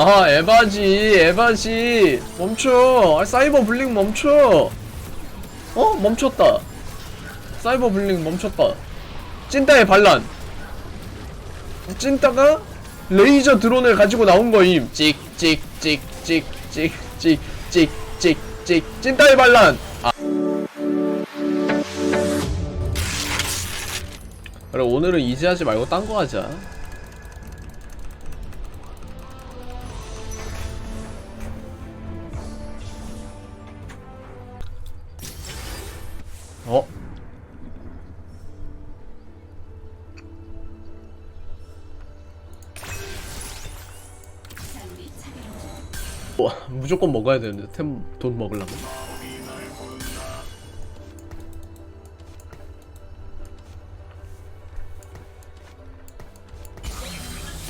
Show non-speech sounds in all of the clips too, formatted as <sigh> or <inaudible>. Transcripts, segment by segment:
아 에바지 에바지. 멈춰. 아, 사이버 블링 멈춰. 어? 멈췄다. 사이버 블링 멈췄다. 찐따의 반란. 찐따가 레이저 드론을 가지고 나온 거임. 찍찍찍찍찍찍찍찍찍. 찐따의 반란. 아. 그래 오늘은 이제 하지 말고 딴 거 하자 와, 무조건 먹어야 되는데 템 돈 먹으려면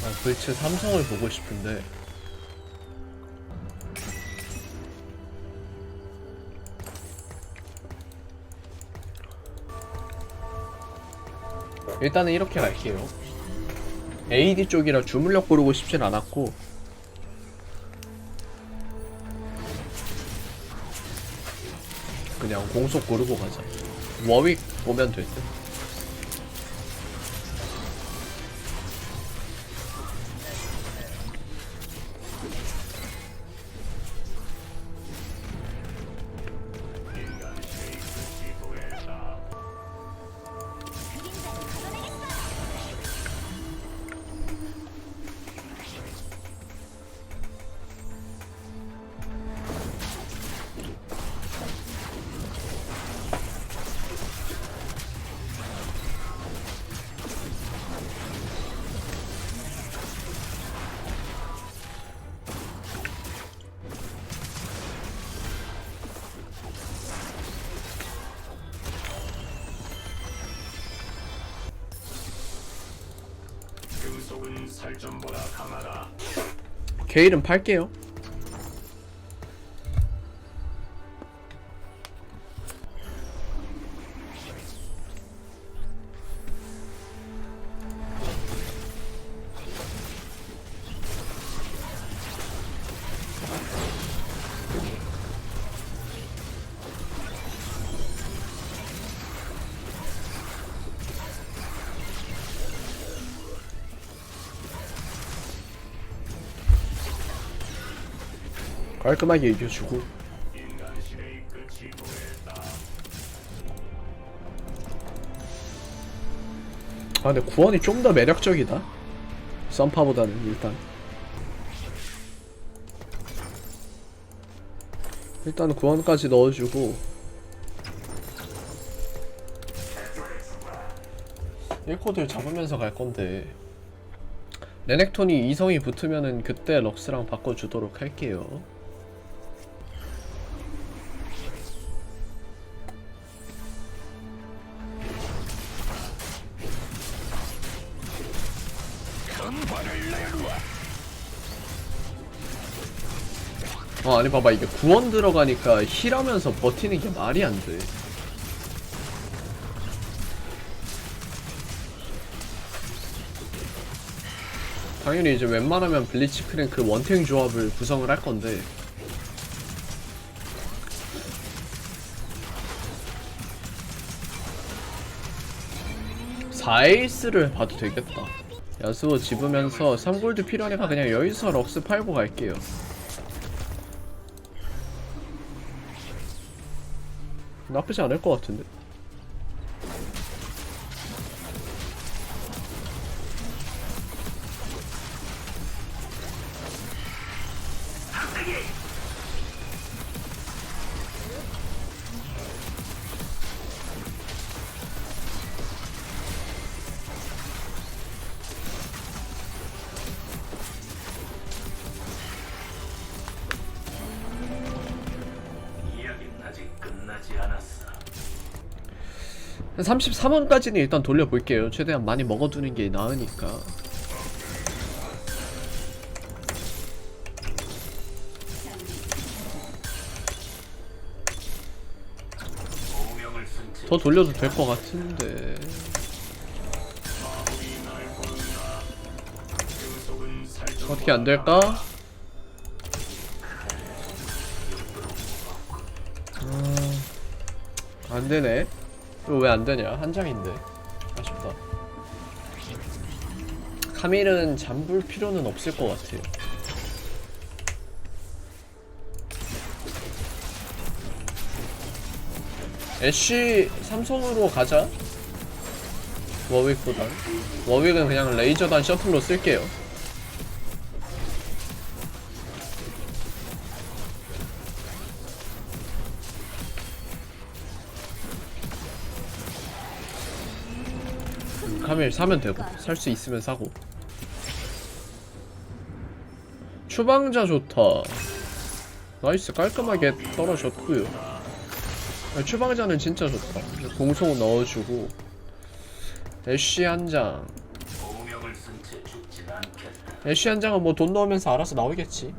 아 도대체 삼성을 보고 싶은데. 일단은 이렇게 갈게요. AD 쪽이라 주물력 고르고 싶진 않았고 그냥 공속 고르고 가자 워윅 보면 될 듯. 게일은 팔게요 깔끔하게 이겨주고. 아 근데 구원이 좀 더 매력적이다. 썬파보다는 일단. 일단 구원까지 넣어주고. 1코드를 잡으면서 갈 건데. 레넥톤이 이성이 붙으면은 그때 럭스랑 바꿔주도록 할게요 어 아니 봐봐 이게 구원 들어가니까 힐하면서 버티는 게 말이 안 돼. 당연히 이제 웬만하면 블리치 크랭크 원탱 조합을 구성을 할 건데. 사에이스를 봐도 되겠다. 야수호 집으면서 3골드 필요하니까 그냥 여기서 럭스 팔고 갈게요 나쁘지 않을 것 같은데 33원까지는 일단 돌려볼게요. 최대한 많이 먹어두는 게 나으니까. 더 돌려도 될 것 같은데. 어떻게 안될까? 음, 안되네. 이거 왜 안 되냐? 한 장인데. 아쉽다. 카밀은 잠글 필요는 없을 것 같아요. 애쉬 삼성으로 가자. 워윅보단. 워윅은 그냥 레이저단 셔틀로 쓸게요 음, 카밀 사면 되고 살 수 있으면 사고 추방자 좋다 나이스 깔끔하게 떨어졌고요 아, 추방자는 진짜 좋다 공속 넣어주고 애쉬 한장. 애쉬 한 장은 뭐 돈 넣으면서 알아서 나오겠지.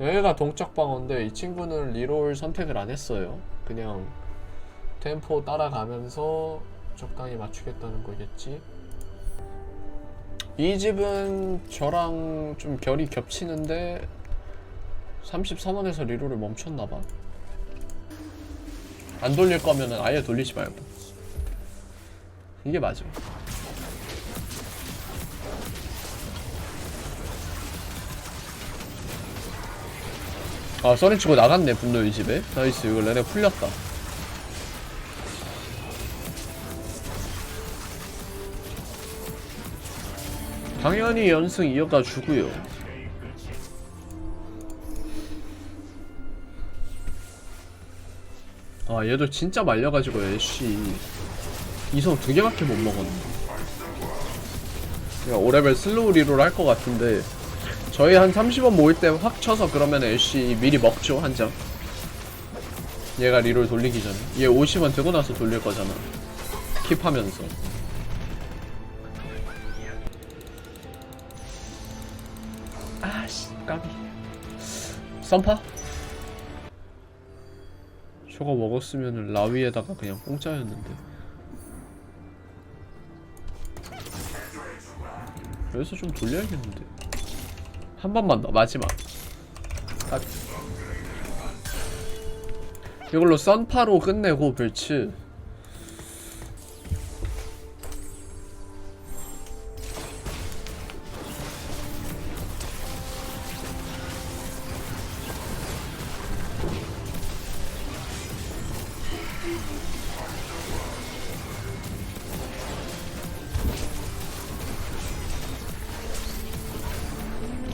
여기가 동작 방어인데 이 친구는 리롤 선택을 안 했어요. 그냥 템포 따라가면서 적당히 맞추겠다는 거겠지. 이 집은 저랑 좀 결이 겹치는데 33원에서 리롤을 멈췄나봐. 안 돌릴 거면은 아예 돌리지 말고. 이게 맞아. 아 써니 치고 나갔네 분노의 집에 나이스 이거 레네 풀렸다 당연히 연승 이어가 주고요 아 얘도 진짜 말려가지고 애쉬 이성 두 개밖에 못 먹었네 그냥 5레벨 슬로우 리롤 할 것 같은데 저희 한 30원 모일 때 확 쳐서 그러면 애쉬 미리 먹죠 한 장. 얘가 리롤 돌리기 전에. 얘 50원 되고 나서 돌릴 거잖아. 킵하면서. 까비. 썬파? 저거 먹었으면 라위에다가 그냥 공짜였는데. 여기서 좀 돌려야겠는데. 한 번만 더 마지막 아. 이걸로 썬파로 끝내고 별츠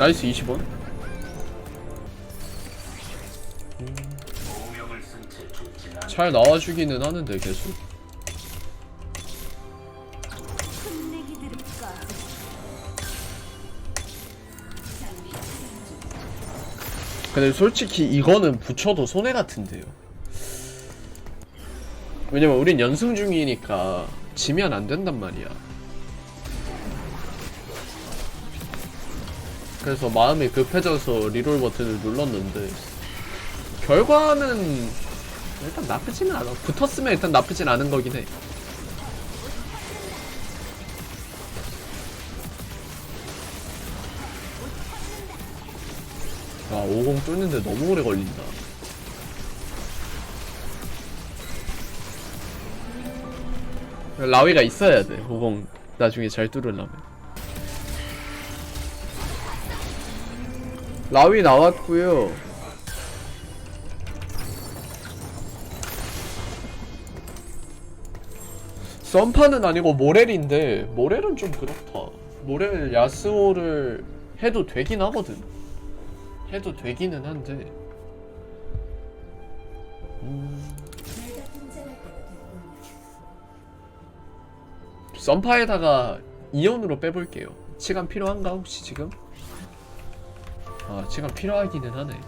나이스 20원 오명을 쓴채 죽진 않. 잘 나와주기는 하는데 계속? 근데 솔직히 이거는 붙여도 손해 같은데요 왜냐면 우린 연승 중이니까 지면 안 된단 말이야 그래서 마음이 급해져서 리롤 버튼을 눌렀는데 결과는 일단 나쁘지는 않아 붙었으면 일단 나쁘진 않은 거긴 해 와, 50 뚫는데 너무 오래 걸린다. 라위가 있어야 돼, 50 나중에 잘 뚫으려면. 라위 나왔고요. 썬파는 아니고 모렐인데 모렐은 좀 그렇다. 모렐 야스오를 해도 되긴 하거든. 해도 되기는 한데 됐군요. 썬파에다가 이온으로 빼볼게요 시간 필요한가 혹시 지금? 아 시간 필요하기는 하네.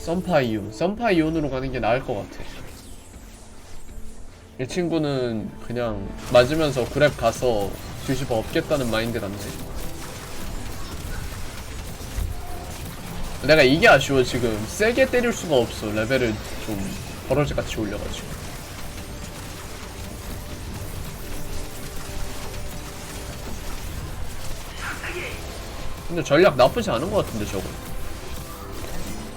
썬파 이온. 썬파 이온으로 가는 게 나을 것 같아. 이 친구는 그냥 맞으면서 그랩 가서 뒤집어 엎겠다는 마인드란데 내가 이게 아쉬워 지금. 세게 때릴 수가 없어. 레벨을 좀 버러지같이 올려가지고 근데 전략 나쁘지 않은 것 같은데 저거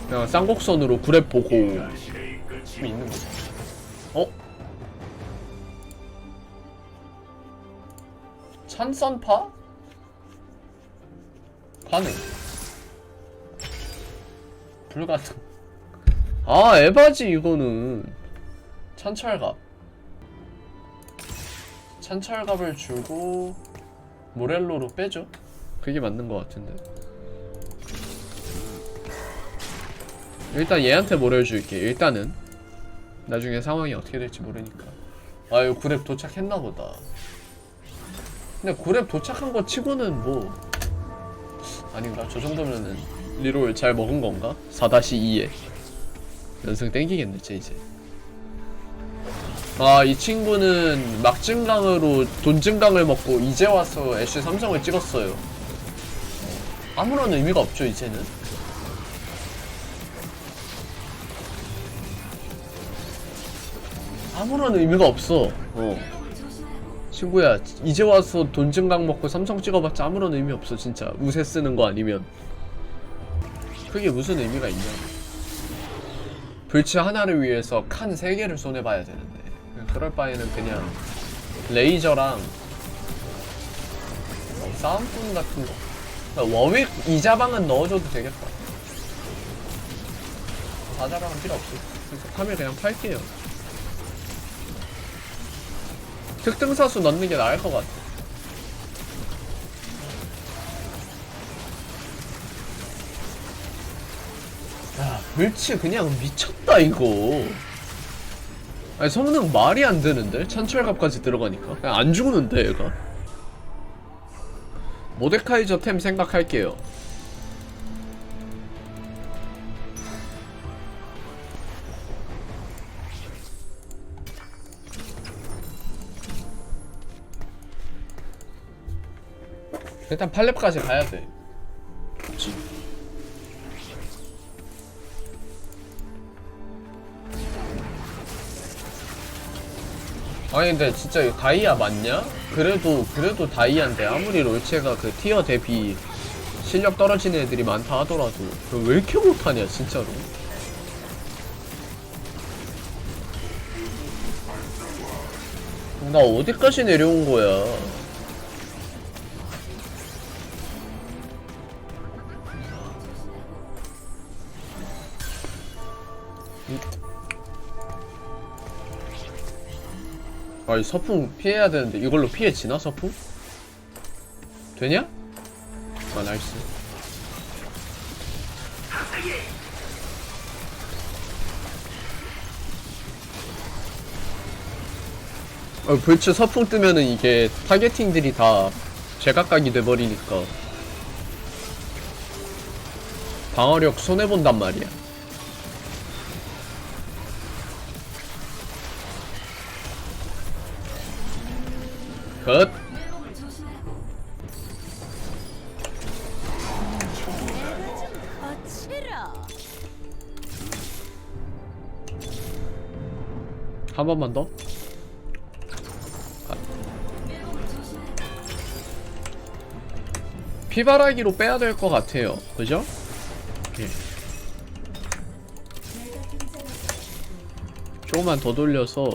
그냥 쌍곡선으로 그랩 보고 있는 거지. 어? 찬선파? 가능. 불가능. 아, 에바지, 이거는. 찬철갑. 찬철갑을 주고, 모렐로로 빼죠? 그게 맞는 것 같은데. 일단 얘한테 모렐 줄게, 일단은. 나중에 상황이 어떻게 될지 모르니까. 아, 이거 구랩 도착했나 보다. 근데 구랩 도착한 거 치고는 뭐 아닌가? 저 정도면은 리롤 잘 먹은 건가? 4-2에 연승 땡기겠네, 쟤 이제. 아, 이 친구는 막증강으로 돈증강을 먹고 이제 와서 애쉬 삼성을 찍었어요. 아무런 의미가 없죠, 이제는. 아무런 의미가 없어. 어. 친구야, 이제 와서 돈 증강 먹고 삼성 찍어봤자 아무런 의미 없어, 진짜. 우세 쓰는 거 아니면. 그게 무슨 의미가 있냐. 불치 하나를 위해서 칸세 개를 손해봐야 되는데. 그럴 바에는 그냥 레이저랑 뭐 싸움꾼 같은 거. 그러니까 워윅 이자방은 넣어줘도 되겠다. 사자방은 필요 없어. 그래서 카멜 그냥 팔게요. 특등사수 넣는 게 나을 것 같아. 야, 불치 그냥 미쳤다 이거. 아니 성능 말이 안 되는데 천철갑까지 들어가니까 그냥 안 죽는데 얘가. 모데카이저 템 생각할게요. 일단 팔렙까지 가야 돼. 아니 근데 진짜 다이아 맞냐? 그래도 그래도 다이아인데 아무리 롤체가 그 티어 대비 실력 떨어지는 애들이 많다 하더라도 그걸 왜 이렇게 못하냐 진짜로 나 어디까지 내려온 거야 아 이 서풍 피해야 되는데 이걸로 피해 지나 서풍? 되냐? 아 나이스 어, 불치 서풍 뜨면은 이게 타겟팅들이 다 제각각이 돼버리니까 방어력 손해본단 말이야 컷. 한 번만 더. 아. 피바라기로 빼야 될 것 같아요. 그죠? 오케이. 조금만 더 돌려서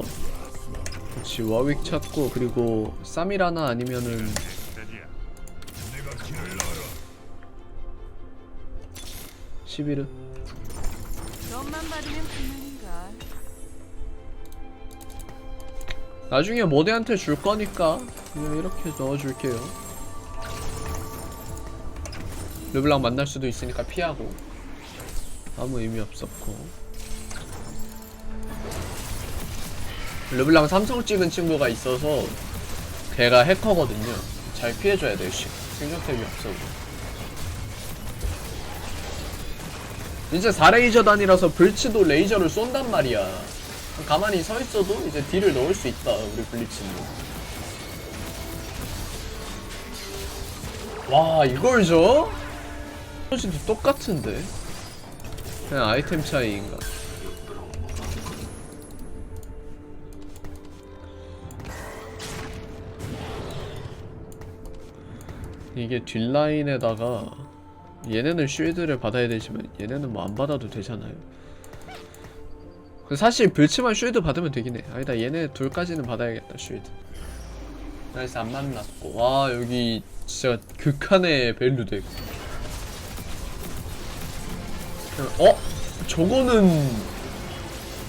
그렇지 워윅 찾고 그리고 쌈이라나 아니면은 시비르. 나중에 모대한테 줄 거니까 그냥 이렇게 넣어줄게요. 르블랑 만날 수도 있으니까 피하고 아무 의미 없었고 르블랑 삼성 찍은 친구가 있어서 걔가 해커거든요. 잘 피해줘야 돼요. 씨. 생존템이 없어. 이제 4레이저 단이라서 불치도 레이저를 쏜단 말이야. 가만히 서 있어도 이제 딜을 넣을 수 있다 우리 블리츠는 와 이걸 줘? 진짜 똑같은데 그냥 아이템 차이인가 이게 뒷라인에다가 얘네는 쉴드를 받아야 되지만 얘네는 뭐 안 받아도 되잖아요. 사실 불치만 쉴드 받으면 되긴 해. 아니다 얘네 둘까지는 받아야겠다 쉴드. 나이스 안 만났고. 와 여기 진짜 극한의 밸류 덱 어? 저거는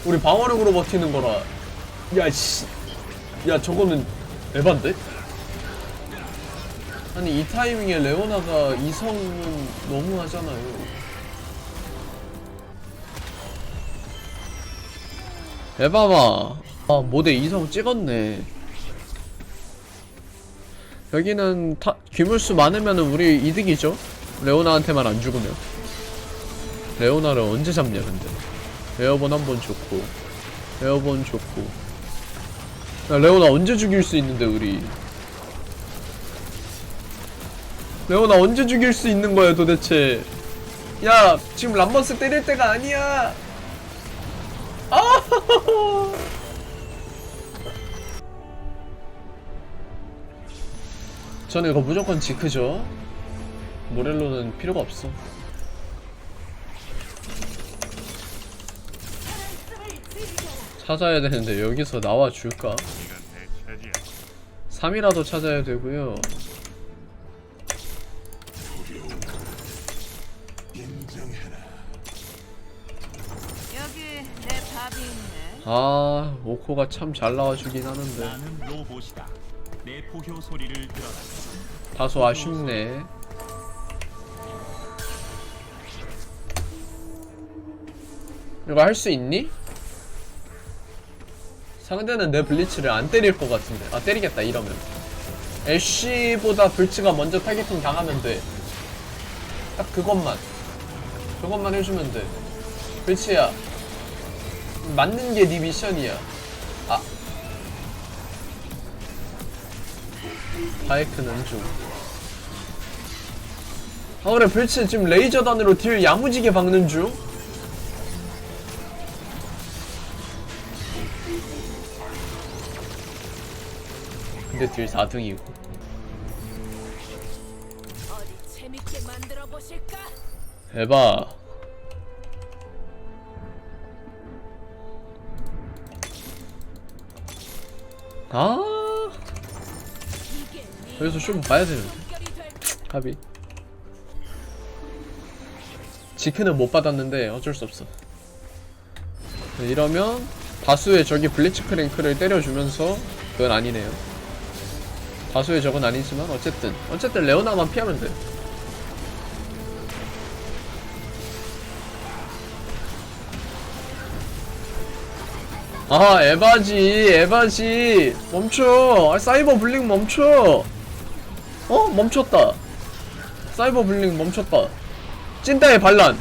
우리 방어력으로 버티는 거라. 야씨. 야 저거는 에반데? 아니 이 타이밍에 레오나가 이성은 너무 하잖아요. 에바마 아 모델 이성 찍었네. 여기는 타, 귀물수 많으면 우리 이득이죠? 레오나한테만 안 죽으면. 레오나를 언제 잡냐 근데. 에어본 한 번 좋고. 에어본 좋고. 야 레오나 언제 죽일 수 있는데 우리 레오나 언제 죽일 수 있는 거야 도대체? 야 지금 람버스 때릴 때가 아니야. 아! <laughs> 저는 이거 무조건 지크죠. 모렐로는 필요가 없어. 찾아야 되는데 여기서 나와 줄까? 3이라도 찾아야 되고요. 아, 오코가 참 잘 나와주긴 하는데. 다소 아쉽네. 이거 할 수 있니? 상대는 내 블리츠를 안 때릴 것 같은데. 아, 때리겠다, 이러면. 애쉬보다 불츠가 먼저 타겟팅 당하면 돼. 딱 그것만. 그것만 해주면 돼. 불츠야. 맞는 게 네 미션이야. 아. 바이크는 좀. 아 그래 불치 지금 레이저 단으로 딜 야무지게 박는 중 근데 딜 4등이고 어디 아. 여기서 좀 봐야 되는데. 가비. 지크는 못 받았는데 어쩔 수 없어. 네, 이러면 다수의 적이 블리츠 크랭크를 때려주면서 그건 아니네요. 다수의 적은 아니지만 어쨌든 어쨌든 레오나만 피하면 돼 아 에바지 에바지. 멈춰. 아, 사이버 블링 멈춰. 어? 멈췄다. 사이버 블링 멈췄다. 찐따의 반란.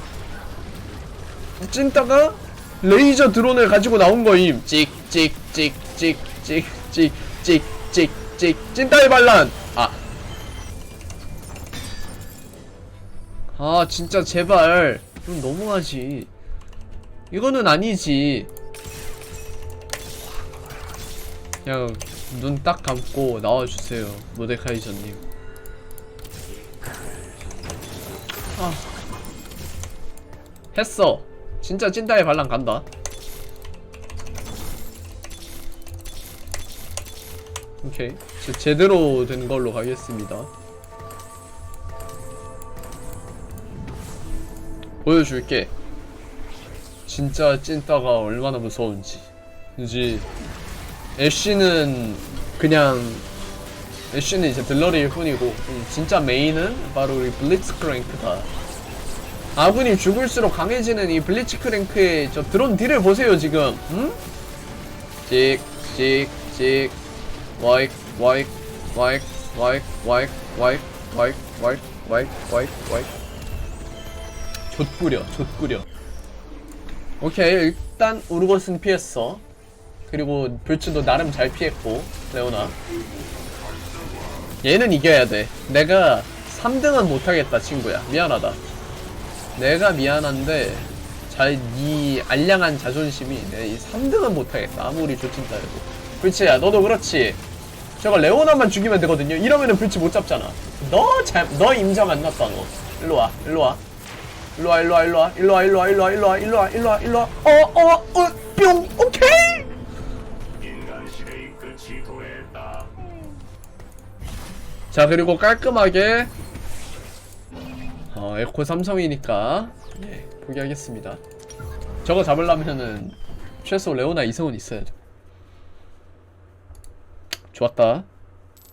찐따가 레이저 드론을 가지고 나온 거임. 찍찍찍찍찍찍찍찍찍. 찐따의 반란. 아. 아 진짜 제발. 좀 너무하지. 이거는 아니지 그냥 눈 딱 감고 나와주세요 모데카이저님 아. 했어. 진짜 찐따의 반란 간다. 오케이. 제, 제대로 된 걸로 가겠습니다. 보여줄게. 진짜 찐따가 얼마나 무서운지. 이제 애쉬는 그냥 애쉬는 이제 들러리일 뿐이고 음, 진짜 메인은 바로 우리 블리츠크랭크다 아군이 죽을수록 강해지는 이 블리츠크랭크의 저 드론 딜을 보세요 지금 음? 찍찍찍 와익 와익 와익 와익 와익 와익 와익 와익 와익 와익 와익 좆구려 좆구려 오케이 일단 우르고스는 피했어 그리고 불츠도 나름 잘 피했고 레오나 얘는 이겨야 돼. 내가 3등은 못하겠다, 친구야. 미안하다. 내가 미안한데, 자, 이 알량한 자존심이 내 이 3등은 못하겠다. 아무리 조친다 해도. 불치야, 너도 그렇지. 저거 레오나만 죽이면 되거든요. 이러면은 불치 못 잡잖아. 너 잘, 너 임정 안 났다, 너. 일로 와, 일로 와. 일로 와, 일로 와, 일로 와, 일로 와, 일로 와, 일로 와, 일로 와, 일로 와, 일로 와, 일로 와. 어, 어, 어, 뿅! 자 그리고 깔끔하게 어 에코 삼성이니까 예 포기하겠습니다. 저거 잡으려면은 최소 레오나 이성은 있어야죠. 좋았다